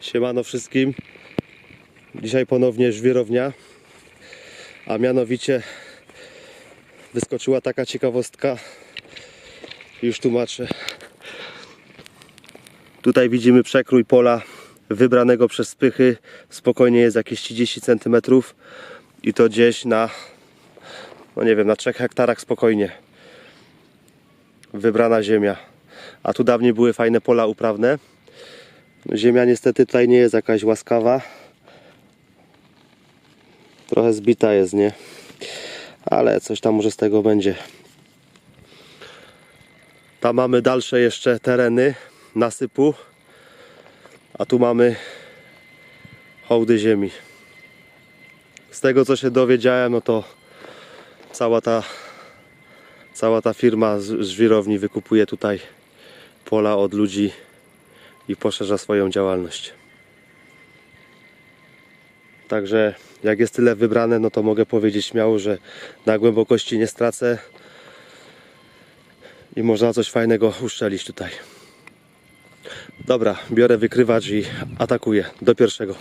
Siemano wszystkim. Dzisiaj ponownie żwirownia, a mianowicie wyskoczyła taka ciekawostka. Już tłumaczę. Tutaj widzimy przekrój pola wybranego przez spychy. Spokojnie jest jakieś 30 cm i to gdzieś na, no nie wiem, na 3 hektarach spokojnie. Wybrana ziemia. A tu dawniej były fajne pola uprawne. Ziemia niestety tutaj nie jest jakaś łaskawa. Trochę zbita jest, nie? Ale coś tam może z tego będzie. Tam mamy dalsze jeszcze tereny nasypu. A tu mamy hołdy ziemi. Z tego co się dowiedziałem, no to cała ta cała ta firma z żwirowni wykupuje tutaj pola od ludzi i poszerza swoją działalność. Także jak jest tyle wybrane, no to mogę powiedzieć śmiało, że na głębokości nie stracę i można coś fajnego uszczelić tutaj. Dobra, biorę wykrywacz i atakuję do pierwszego.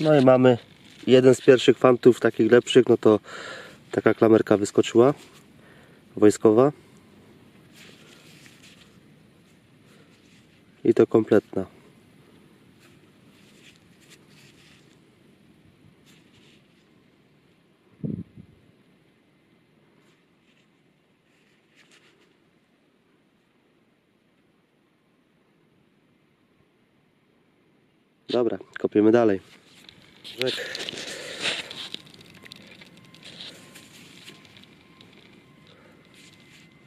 No i mamy jeden z pierwszych fantów, takich lepszych, no to taka klamerka wyskoczyła, wojskowa. I to kompletna. Dobra, kopiemy dalej. Rzek.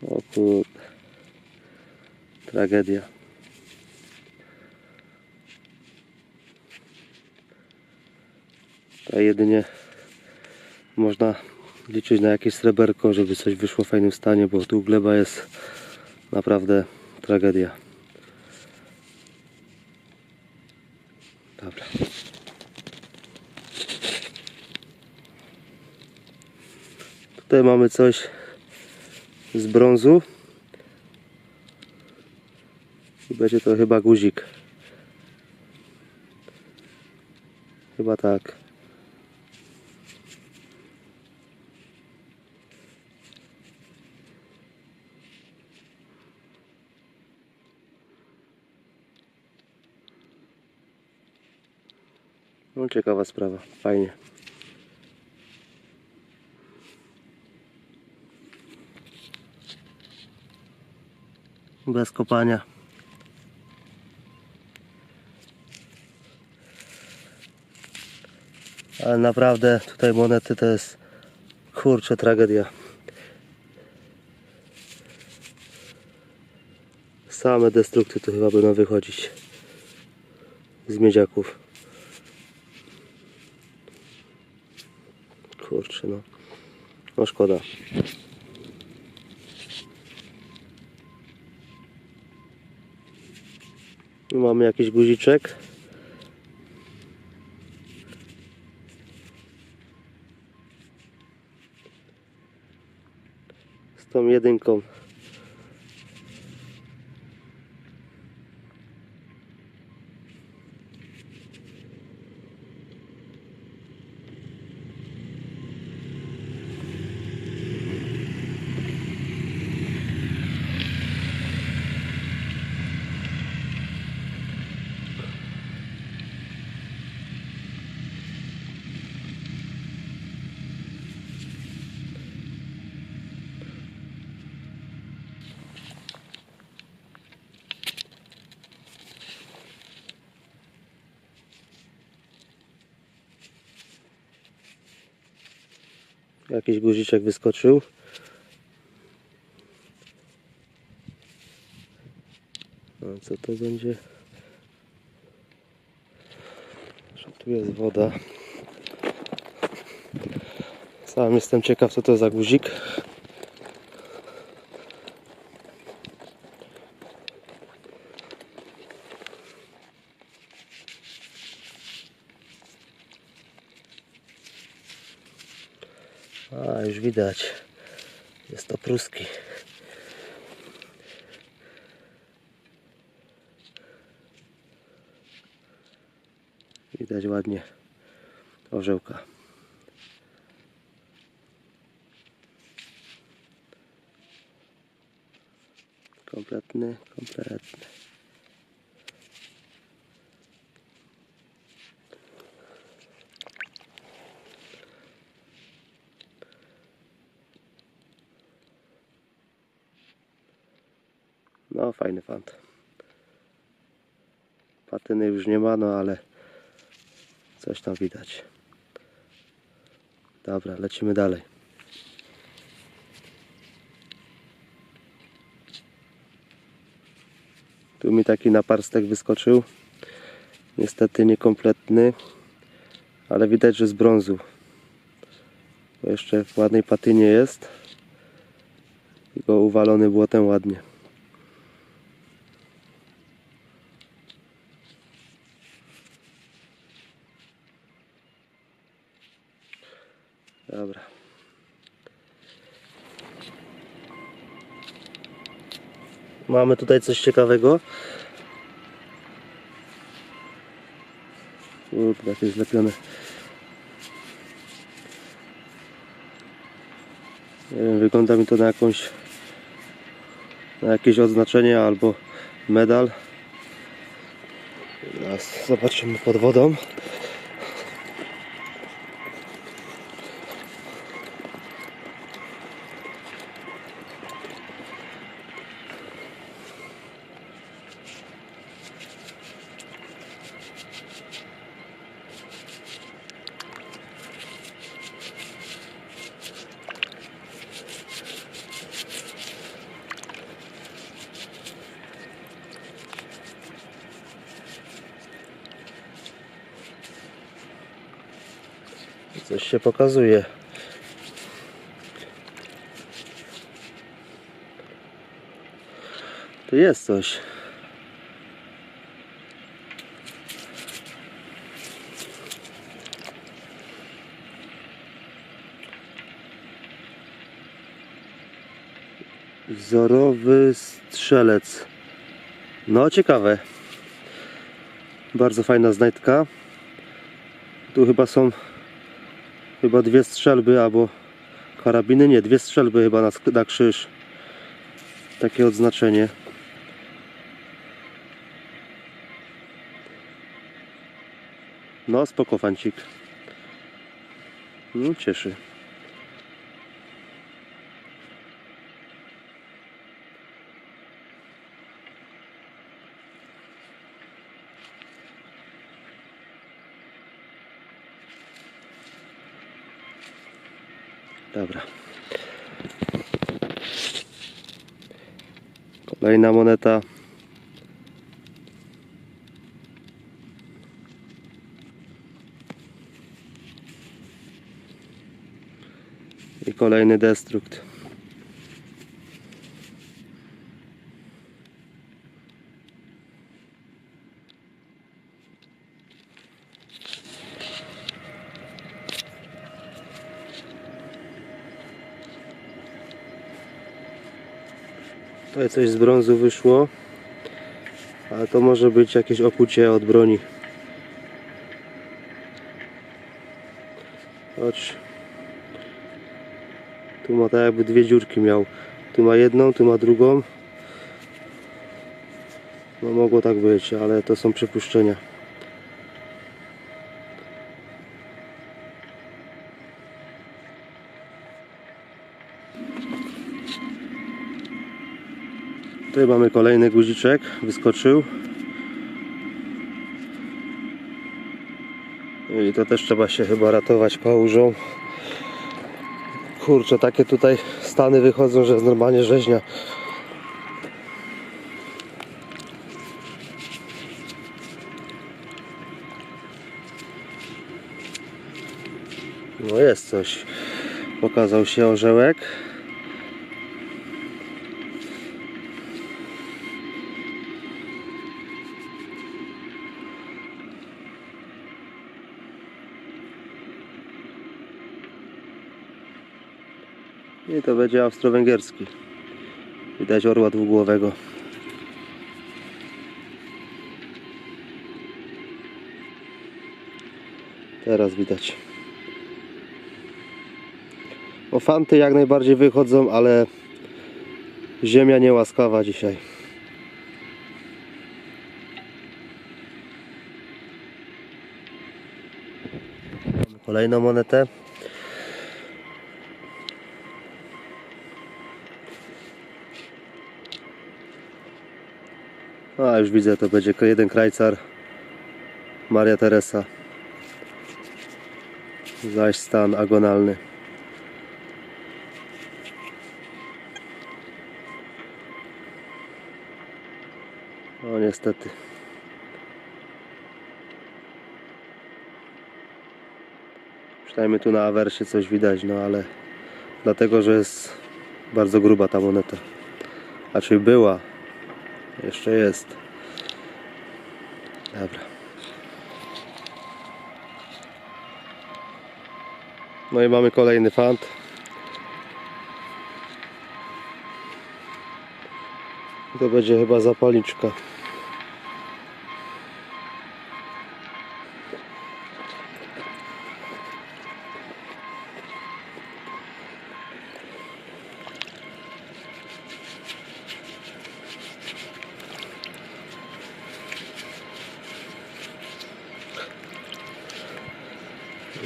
O kurde. Tragedia. A jedynie można liczyć na jakieś sreberko, żeby coś wyszło w fajnym stanie, bo tu gleba jest naprawdę tragedia. Dobra. Tutaj mamy coś z brązu. I będzie to chyba guzik. Chyba tak. No ciekawa sprawa, fajnie. Bez kopania. Ale naprawdę tutaj monety to jest kurczę tragedia. Same destrukty tu chyba będą wychodzić z miedziaków. Kurczę no. No szkoda. Tu mamy jakiś guziczek. Z tą jedynką. Jakiś guziczek wyskoczył. A co to będzie? Tu jest woda. Sam jestem ciekaw co to za guzik. A, już widać. Jest to pruski. Widać ładnie orzełka. Kompletny, kompletny. No, fajny fant. Patyny już nie ma, no ale coś tam widać. Dobra, lecimy dalej. Tu mi taki naparstek wyskoczył. Niestety niekompletny, ale widać, że z brązu. Bo jeszcze w ładnej patynie jest. Go uwalony błotem ładnie. Dobra. Mamy tutaj coś ciekawego. Kurde, jakieś zlepione. Nie wiem, wygląda mi to na jakąś na jakieś odznaczenie albo medal. Zobaczymy pod wodą. Coś się pokazuje. Tu jest coś. Wzorowy strzelec. No ciekawe. Bardzo fajna znajdka. Tu chyba są chyba dwie strzelby albo karabiny, nie, dwie strzelby chyba na, na krzyż. Takie odznaczenie. No, spoko fancik. No, cieszy. Dobra. Kolejna moneta. I kolejny destrukt. Tutaj coś z brązu wyszło. Ale to może być jakieś okucie od broni. Chodź. Tu ma tak jakby dwie dziurki miał. Tu ma jedną, tu ma drugą. No mogło tak być, ale to są przypuszczenia. Tutaj mamy kolejny guziczek, wyskoczył. I to też trzeba się chyba ratować kałużą. Kurczę, takie tutaj stany wychodzą, że jest normalnie rzeźnia. No jest coś. Pokazał się orzełek. I to będzie austro-węgierski. Widać orła dwugłowego. Teraz widać. O fanty jak najbardziej wychodzą, ale ziemia niełaskawa dzisiaj. Kolejną monetę. A już widzę, to będzie jeden krajcar. Maria Teresa. Zaś stan agonalny. O niestety. Przynajmniej tu na awersie coś widać, no ale dlatego, że jest bardzo gruba ta moneta. A była. Jeszcze jest. Dobra. No i mamy kolejny fant. To będzie chyba zapalniczka.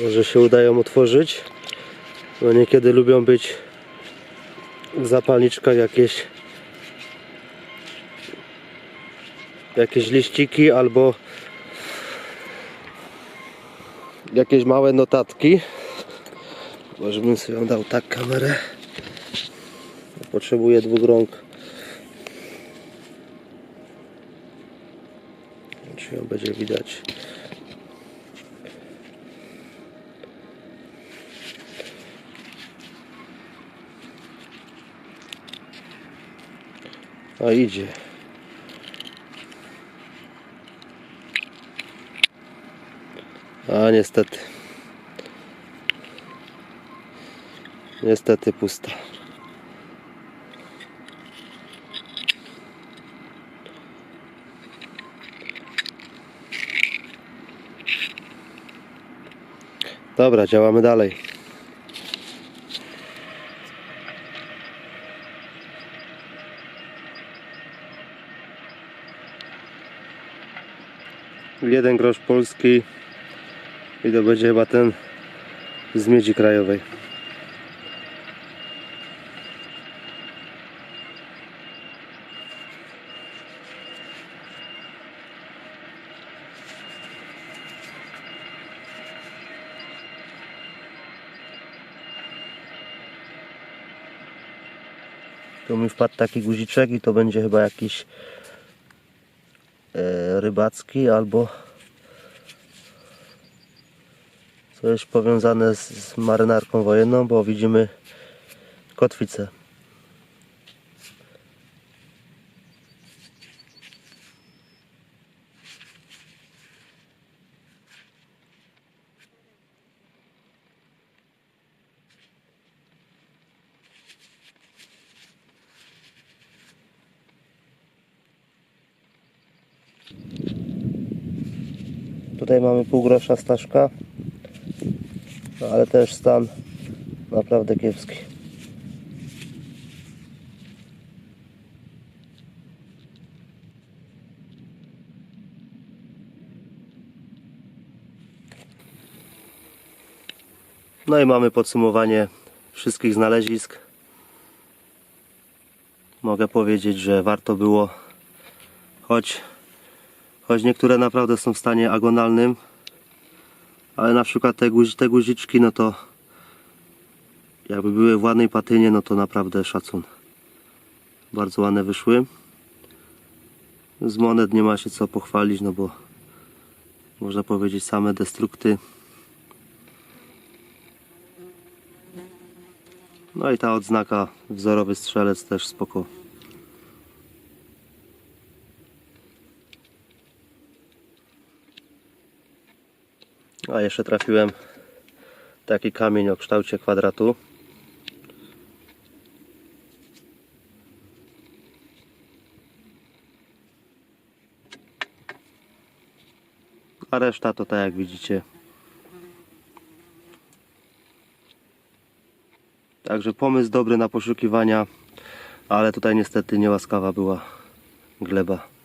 Może się uda ją otworzyć. No niekiedy lubią być w zapalniczkach jakieś jakieś liściki albo jakieś małe notatki. Może bym sobie dał tak kamerę. Potrzebuję dwóch rąk. Czy ją będzie widać? A idzie. A niestety. Niestety pusta. Dobra, działamy dalej. Jeden grosz polski i to będzie chyba ten z miedzi krajowej. Tu mi wpadł taki guziczek i to będzie chyba jakiś rybacki albo coś powiązane z, marynarką wojenną, bo widzimy kotwicę. Tutaj mamy pół grosza Staszka, no, ale też stan naprawdę kiepski. No i mamy podsumowanie wszystkich znalezisk. Mogę powiedzieć, że warto było, choć Choć niektóre naprawdę są w stanie agonalnym, ale na przykład te, guzi, te guziczki, no to jakby były w ładnej patynie, no to naprawdę szacun. Bardzo ładne wyszły. Z monet nie ma się co pochwalić, no bo można powiedzieć same destrukty. No i ta odznaka wzorowy strzelec też spoko. a jeszcze trafiłem taki kamień o kształcie kwadratu a reszta to tak jak widzicie Także pomysł dobry na poszukiwania, ale tutaj niestety niełaskawa była gleba.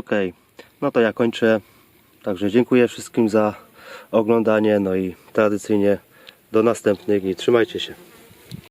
Ok, no to ja kończę. Także dziękuję wszystkim za oglądanie. No i tradycyjnie do następnych i trzymajcie się.